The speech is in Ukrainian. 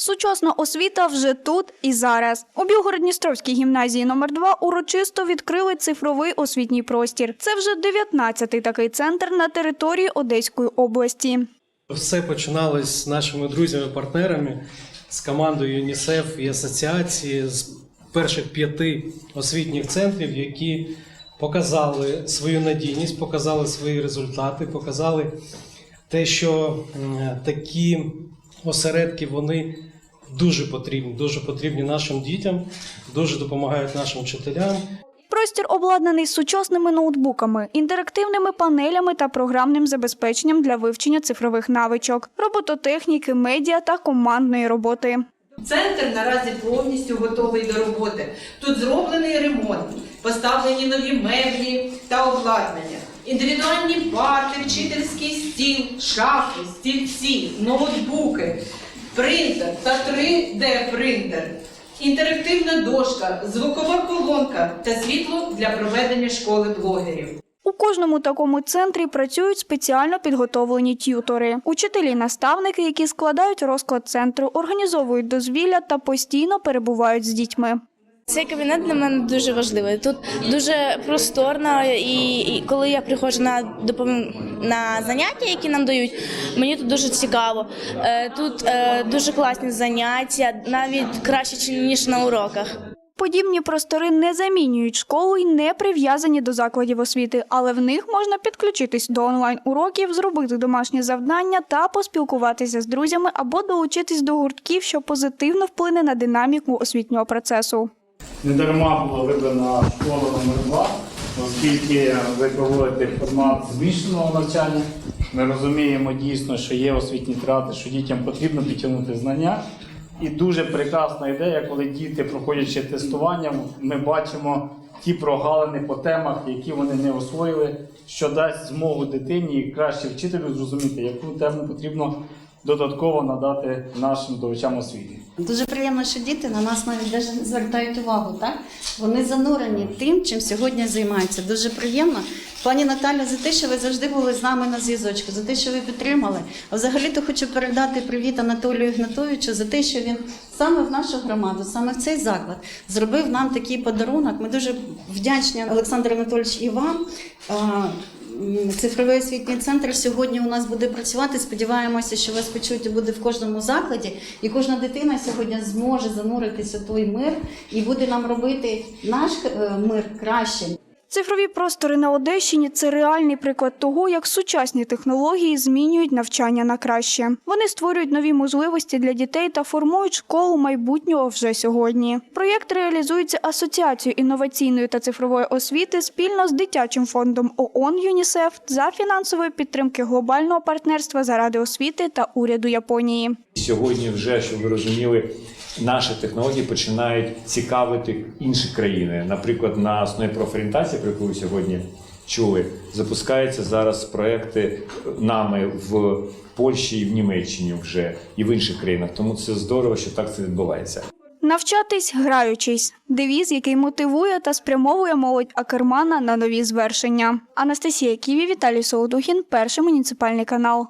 Сучасна освіта вже тут і зараз. У Білгород-Дністровській гімназії номер 2 урочисто відкрили цифровий освітній простір. Це вже 19-й такий центр на території Одеської області. Все починалось з нашими друзями-партнерами, з командою ЮНІСЕФ і асоціації з перших п'яти освітніх центрів, які показали свою надійність, показали свої результати, показали те, що такі осередки вони дуже потрібні, дуже потрібні нашим дітям, дуже допомагають нашим вчителям. Простір обладнаний сучасними ноутбуками, інтерактивними панелями та програмним забезпеченням для вивчення цифрових навичок, робототехніки, медіа та командної роботи. Центр наразі повністю готовий до роботи. Тут зроблений ремонт, поставлені нові меблі та обладнання, індивідуальні парти, вчительський стіл, шафи, стільці, ноутбуки, принтер та 3D-принтер, інтерактивна дошка, звукова колонка та світло для проведення школи блогерів. У кожному такому центрі працюють спеціально підготовлені т'ютори, учителі-наставники, які складають розклад центру, організовують дозвілля та постійно перебувають з дітьми. Цей кабінет для мене дуже важливий. Тут дуже просторно, і, і коли я приходжу на допом... на заняття, які нам дають, мені тут дуже цікаво. Е, Тут е, дуже класні заняття, навіть краще ніж на уроках. Подібні простори не замінюють школу і не прив'язані до закладів освіти, але в них можна підключитись до онлайн-уроків, зробити домашні завдання та поспілкуватися з друзями або долучитись до гуртків, що позитивно вплине на динаміку освітнього процесу. Не дарма була вибрана школа номер 2 оскільки ви проводите формат змішаного навчання. Ми розуміємо дійсно, що є освітні втрати, що дітям потрібно підтягнути знання. І дуже прекрасна ідея, коли діти, проходячи тестування, ми бачимо ті прогалини по темах, які вони не освоїли, що дасть змогу дитині і краще вчителю зрозуміти, яку тему потрібно додатково надати нашим здобувачам освіти. Дуже приємно, що діти на нас навіть даже звертають увагу. Так вони занурені тим, чим сьогодні займаються. Дуже приємно. Пані Наталя, за те, що ви завжди були з нами на зв'язочку, за те, що ви підтримали. А взагалі-то хочу передати привіт Анатолію Ігнатовичу за те, що він саме в нашу громаду, саме в цей заклад зробив нам такий подарунок. Ми дуже вдячні Олександр Анатольович і вам. Цифровий освітній центр сьогодні у нас буде працювати. Сподіваємося, що вас почуття буде в кожному закладі, і кожна дитина сьогодні зможе зануритися в той мир і буде нам робити наш е, мир кращим. Цифрові простори на Одещині це реальний приклад того, як сучасні технології змінюють навчання на краще. Вони створюють нові можливості для дітей та формують школу майбутнього вже сьогодні. Проєкт реалізується асоціацією інноваційної та цифрової освіти спільно з дитячим фондом ООН ЮНІСЕФ за фінансової підтримки глобального партнерства заради освіти та уряду Японії. Сьогодні вже, щоб ви розуміли, наші технології починають цікавити інші країни. Наприклад, на основі профорієнтації, про яку ви сьогодні чули, запускаються зараз проекти нами в Польщі і в Німеччині вже і в інших країнах. Тому це здорово, що так це відбувається. Навчатись граючись девіз, який мотивує та спрямовує молодь Акермана на нові звершення. Анастасія Ківі, Віталій Солодухін, перший муніципальний канал.